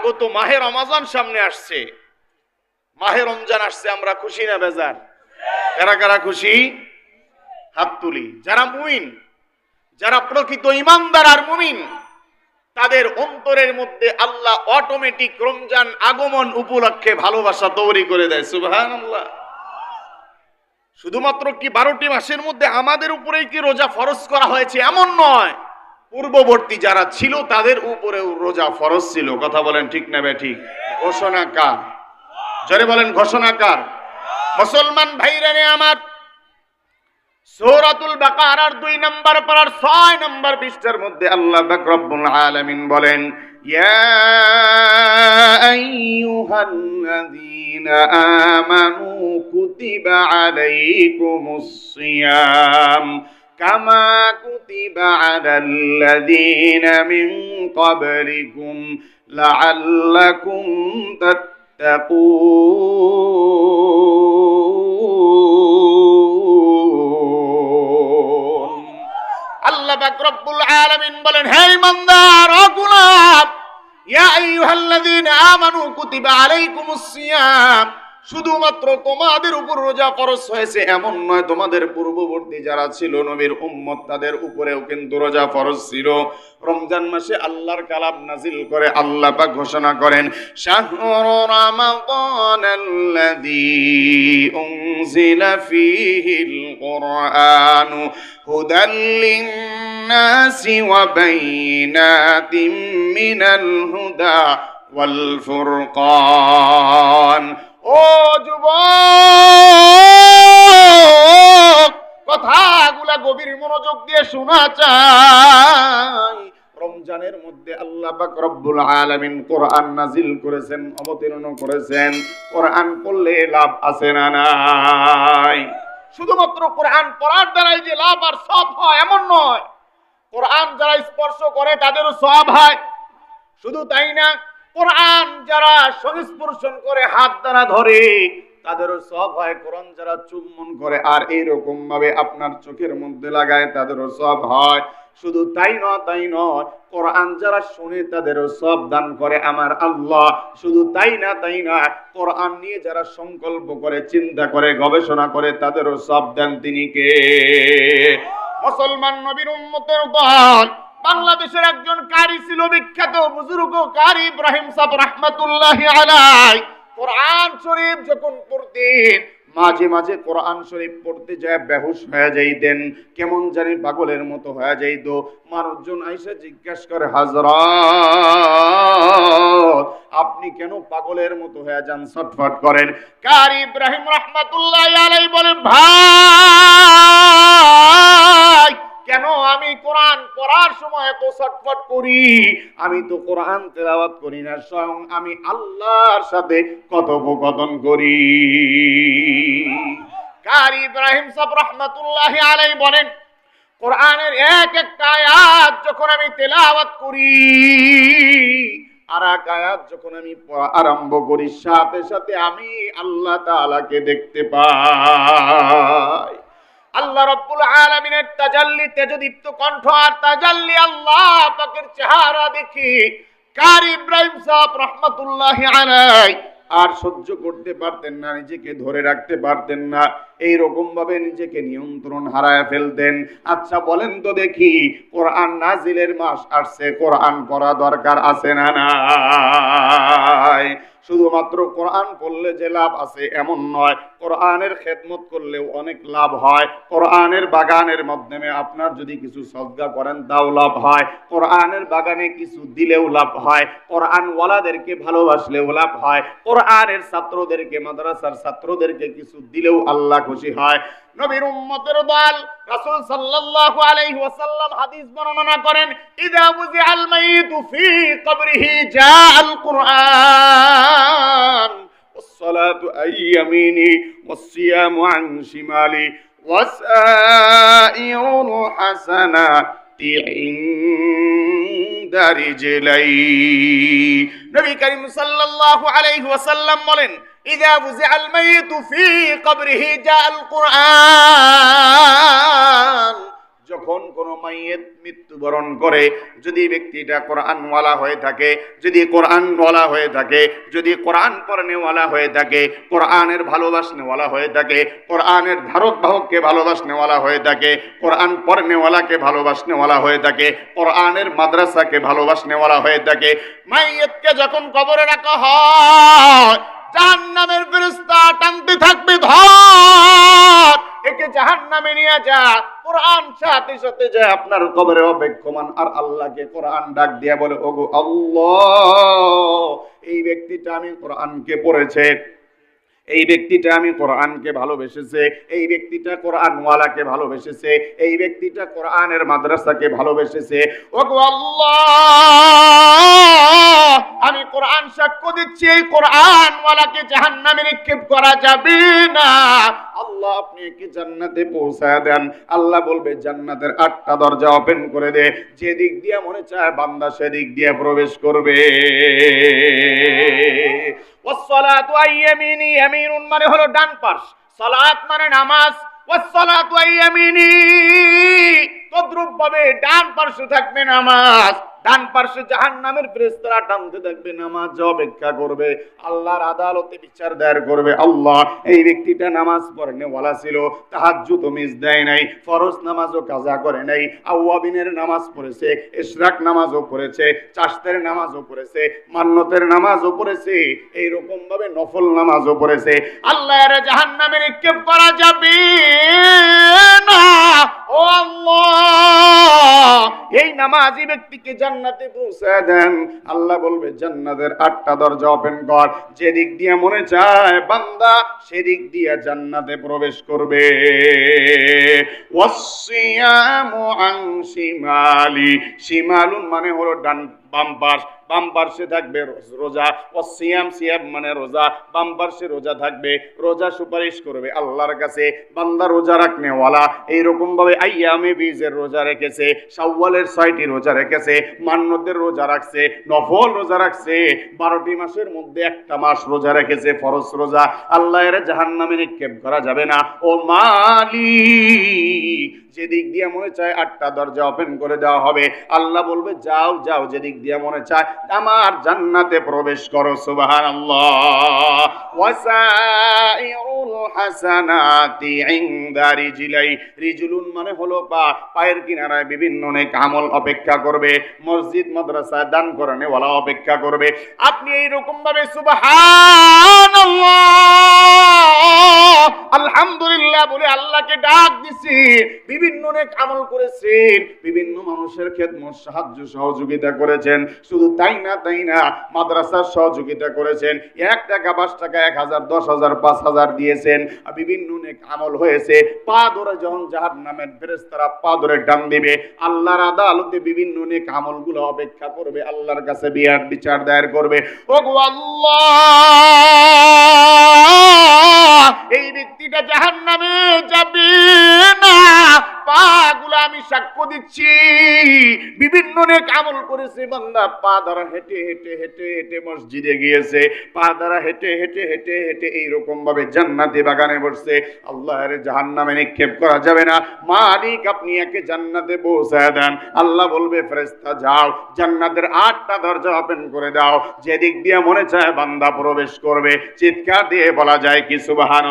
আগত মাহে রমাজান সামনে আসছে। মাহে রমজান আসছে, আমরা খুশি না বেজার? কারা কারা খুশি? হাত তুলি। যারা মুমিন, যারা প্রকৃত ইমানদার আর মুমিন, তাদের অন্তরের মধ্যে আল্লাহ অটোমেটিক রমজান আগমন উপলক্ষে ভালোবাসা তৈরি করে দেয় সুবহান শুধুমাত্র কি বারোটি মাসের মধ্যে আমাদের উপরেই কি রোজা ফরজ করা হয়েছে? এমন নয়। পূর্ববর্তী যারা ছিল, তাদের উপরেও রোজা ফরজ ছিল। কথা বলেন ঠিক না বে ঠিক? ঘোষণা কার? জরে বলেন, ঘোষণা কার? মুসলমান ভাইরা রে আমার, সূরাতুল বাকারার দুই নাম্বার পারার ছয় নাম্বার পৃষ্ঠার মধ্যে আল্লাহ পাক রব্বুল আলামিন বলেন, ইয়া আইয়ুহাল্লাযীনা আমানু কুতিবা আলাইকুমুস সিয়াম। কামা কুতিবা আলাল্লাযীনা মিন ক্বাবলিকুম লাআল্লাকুম তাত্তাকুন আল্লাহ পাক রব্বুল আলামিন বলেন হে ইমানদার ও গোলাম ইয়া আইয়ুহাল্লাযীনা আমানু কুতিবা আলাইকুমুস সিয়াম শুধুমাত্র তোমাদের উপর রোজা ফরজ হয়েছে, এমন নয়, তোমাদের পূর্ববর্তী যারা ছিল নবীর উম্মত, তাদের উপরেও কিন্তু রোজা ফরজ ছিল। রমজান মাসে আল্লাহর কালাম নাজিল করে আল্লাহ পাক ঘোষণা করেন, শাহরু রামাদানাল্লাযী উনজিলা ফীহিল কুরআনু হুদাল লিন-নাসি ওয়া বাইনাতিন মিনাল হুদা ওয়াল ফুরকান। ও যুব কথাগুলা গভীর মনোযোগ দিয়ে শোনা চাই রমজানের মধ্যে আল্লাহ পাক রব্বুল আলামিন কোরআন নাজিল করেছেন, অবতীর্ণ করেছেন। কোরআন পড়লে লাভ আছে না নাই? শুধুমাত্র কোরআন পড়ার দ্বারাই যে লাভ আর সব হয়, এমন নয়। কোরআন যারা স্পর্শ করে, তাদেরও সব হয়। শুধু তাই না কোরআন যারা সংস্পর্শন করে হাত দ্বারা ধরে, তাদেরও সব হয় কোরআন যারা চুম্বন করে, আর এইরকম ভাবে আপনার চোখের মধ্যে লাগায়, তাদেরও সব হয়। শুধু তাই নয় তাই নয়, কোরআন যারা শুনে, তাদেরও সব দান করে আমার আল্লাহ। শুধু তাই না তাই না, কোরআন নিয়ে যারা সংকল্প করে, চিন্তা করে, গবেষণা করে, তাদেরও সব দেন তিনি কে? মুসলমান নবীর উম্মতের দল বাংলাদেশের একজন কারি ছিল বিখ্যাত, বুজুর্গ কারি ইব্রাহিম সাহেব রহমাতুল্লাহ আলাই কোরআন শরীফ যখন পড়তেন, মাঝে মাঝে কোরআন শরীফ পড়তে যায়, বেহুশ হয়ে যাইতেন, কেমন জানি পাগলের মতো হয়ে যাইত। মানুষজন আইসা জিজ্ঞাসা করে হাজরাত আপনি কেন পাগলের মতো হয়ে যান, ছটফট করেন? কার ইব্রাহিম রহমাতুল্লাহ আলাই বলেন ভাই পড়ার সময় এত ছটফট করি। আমি তো কোরআন তেলাওয়াত করি না, স্বয়ং আমি আল্লাহর সাথে কথোপকথন করি। কারি ইব্রাহিম সাহেব রহমাতুল্লাহ আলাই বলেন, কোরআনের এক একটা আয়াত যখন আমি তেলাওয়াত করি আর এক আয়াত যখন আমি আরম্ভ করি, সাথে সাথে আমি আল্লাহ তাআলাকে দেখতে পাই। আর সহ্য করতে পারতেন না, নিজেকে ধরে রাখতে পারতেন না এই রকম ভাবে নিজেকে নিয়ন্ত্রণ হারায় ফেলতেন। আচ্ছা বলেন তো দেখি, কোরআন নাজিলের মাস আসছে, কোরআন পড়া দরকার আছে না নাই? শুধুমাত্র কোরআন পড়লে যে লাভ আছে এমন নয়। কোরআনের খেদমত করলেও অনেক লাভ হয়। কোরআনের বাগানের মাধ্যমে আপনার যদি কিছু সজ্জা করেন, তাও লাভ হয়। কোরআনের বাগানে কিছু দিলেও লাভ হয়। কোরআন ওয়ালাদেরকে ভালোবাসলেও লাভ হয়। কোরআনের ছাত্রদেরকে, মাদ্রাসার ছাত্রদেরকে কিছু দিলেও আল্লাহ খুশি হয়। নবীর উম্মতের দল রাসূল সাল্লাল্লাহু আলাইহি ওয়াসাল্লাম হাদিস বর্ণনা করেন ইদা বুজিআল মাইতু ফি কবরিহি জাআল কুরআন والصلاة عن يميني والصيام عن شمالي وسائر الحسنات عند رجلي নবী করিম সাল্লাল্লাহু আলাইহি ওয়াসাল্লাম বলেন ইযা বুজিআল মাইতু ফি কবরিহি জাআল কুরআন যখন কোনো মাইয়েত মৃত্যুবরণ করে, যদি ব্যক্তিটা কোরআনওয়ালা হয়ে থাকে, যদি কোরআনওয়ালা হয়ে থাকে, যদি কোরআন পড়নেওয়ালা হয়ে থাকে, কোরআনের ভালোবাসনেওয়ালা হয়ে থাকে, কোরআনের ধারক বাহককে ভালোবাসনেওয়ালা হয়ে থাকে, কোরআন পড়নেওয়ালাকে ভালোবাসনেওয়ালা হয়ে থাকে, কোরআনের মাদ্রাসাকে ভালোবাসনেওয়ালা হয়ে থাকে, মাইয়েতকে যখন কবরে রাখা হয়, জাহান্নামের ফেরেশতা টানতে থাকবে ধর, একে জাহান্নামে নিয়ে যা কোরআন সাথে সাথে যায় আপনার কবরে অপেক্ষমান। আর আল্লাহকে কোরআন ডাক দিয়া বলে, ওগো আল্লাহ, এই ব্যক্তিটা আমি কোরআনকে পড়েছে, এই ব্যক্তিটা আমি কোরআনকে ভালোবেসেছে, এই ব্যক্তিটা কোরআনওয়ালাকে ভালোবেসেছে, এই ব্যক্তিটা কোরআনের মাদ্রাসাকে ভালোবেসেছে। ওগো আল্লাহ, আমি কোরআন সাক্ষ্য দিচ্ছি, এই কোরআনওয়ালাকে জাহান্নামে নিক্ষেপ করা যাবে না। আল্লাহ আপনি কি জান্নাতে পৌঁছায় দেন? আল্লাহ বলবে, জান্নাতের আটটা দরজা ওপেন করে দে। যে দিক দিয়ে মনে চায় বান্দা সেদিক দিয়ে প্রবেশ করবে। মানে হলো ডান পাশ। সালাত মানে নামাজ। ওয়াসসালাতু আইয়ামিনি তদ্রূপ ভাবে ডান পার্শ্বে থাকবে নামাজ। ডান পার্শ্বে জাহান্নামের ফেরেশতারা টানতে থাকবে, নামাজ অপেক্ষা করবে, আল্লাহর আদালতে বিচার দায়ের করবে। আল্লাহ এই ব্যক্তিটা নামাজ পড়নে ওয়ালা ছিল, তাহাজ্জুদ মিস দেয় নাই, ফরজ নামাজও কাজা করে নাই, আউয়াবিনের নামাজ পড়েছে ইশরাক নামাজও পড়েছে চাষতের নামাজও পড়েছে, মান্নতের নামাজও পড়েছে এই রকম ভাবে নফল নামাজও পড়েছে। আল্লাহর জাহান্নামে নিক্ষেপ করা যাবে না। ও আল্লাহ! এই নামাজি ব্যক্তিকে জান্নাতে পৌঁছে দেন। আল্লাহ বলবে, জান্নাতের আটটা দরজা ওপেন কর। যেদিক দিয়ে মনে চায় বান্দা, সেদিক দিয়ে জান্নাতে প্রবেশ করবে। ওয়াসিয়ামু আন মানে হলো ডান বাম পাশ বাম থাকবে রোজা, ও সিয়াম সিয়াম মানে রোজা বাম রোজা থাকবে, রোজা সুপারিশ করবে আল্লাহর কাছে, বান্দা রোজা রাখনেওয়ালা এইরকম ভাবে আইয়ামে বীজের রোজা রেখেছে, শাওয়ালের ছয়টি রোজা রেখেছে মান্যতের রোজা রাখছে, নফল রোজা রাখছে, বারোটি মাসের মধ্যে একটা মাস রোজা রেখেছে, ফরজ রোজা, আল্লাহ এর জাহান নামে নিক্ষেপ করা যাবে না। ও মালি, যেদিক দিয়ে মনে চায় আটটা দরজা ওপেন করে দেওয়া হবে, আল্লাহ বলবে, যাও যাও, যেদিক দিয়ে মনে চায়, আমার জান্নাতে প্রবেশ করো সুবাহান হাসানাতি ইনদা মানে হলো পা, পায়ের কিনারায় বিভিন্ন অনেক আমল অপেক্ষা করবে, মসজিদ, মাদ্রাসা, দান ওয়ালা অপেক্ষা করবে। আপনি এই রকম ভাবে সুবহানাল্লাহ আলহামদুলিল্লাহ বলে আল্লাহকে ডাক দিছি। বিভিন্ন অনেক আমল করেছেন, বিভিন্ন মানুষের খেদমত, সাহায্য, সহযোগিতা করেছেন। শুধু তাই না তাই না, মাদ্রাসার সহযোগিতা করেছেন। এক টাকা, পাঁচ টাকা, এক হাজার, দশ হাজার, পাঁচ হাজার দিয়েছেন। বিভিন্ন অনেক আমল হয়েছে। পা ধরে যখন যাহার নামের ফেরেস্তারা পা ধরে ডান দিবে, আল্লাহর আদালতে বিভিন্ন অনেক আমলগুলো অপেক্ষা করবে, আল্লাহর কাছে বিয়ার বিচার দায়ের করবে। ও আল্লাহ! এই ব্যক্তিটা জাহান নামে যাবে না। পাগুলো আমি সাক্ষ্য দিচ্ছি। বিভিন্ন অনেক আমল করেছে, বান্দা পা দ্বারা হেঁটে হেঁটে হেঁটে হেঁটে মসজিদে গিয়েছে, পা দ্বারা হেঁটে হেঁটে হেঁটে হেঁটে ভাবে জান্নাতি বাগানে বসছে। জাহান্নামে নিক্ষেপ করা যাবে না। মালিক, আপনি একে জান্নাতে পৌঁছায় দেন। আল্লাহ বলবে ফেরেস্তা যাও, জান্নাতের আটটা দরজা ওপেন করে দাও। যেদিক দিয়ে মনে চায় বান্দা প্রবেশ করবে। চিৎকার দিয়ে বলা যায় কি সুবাহান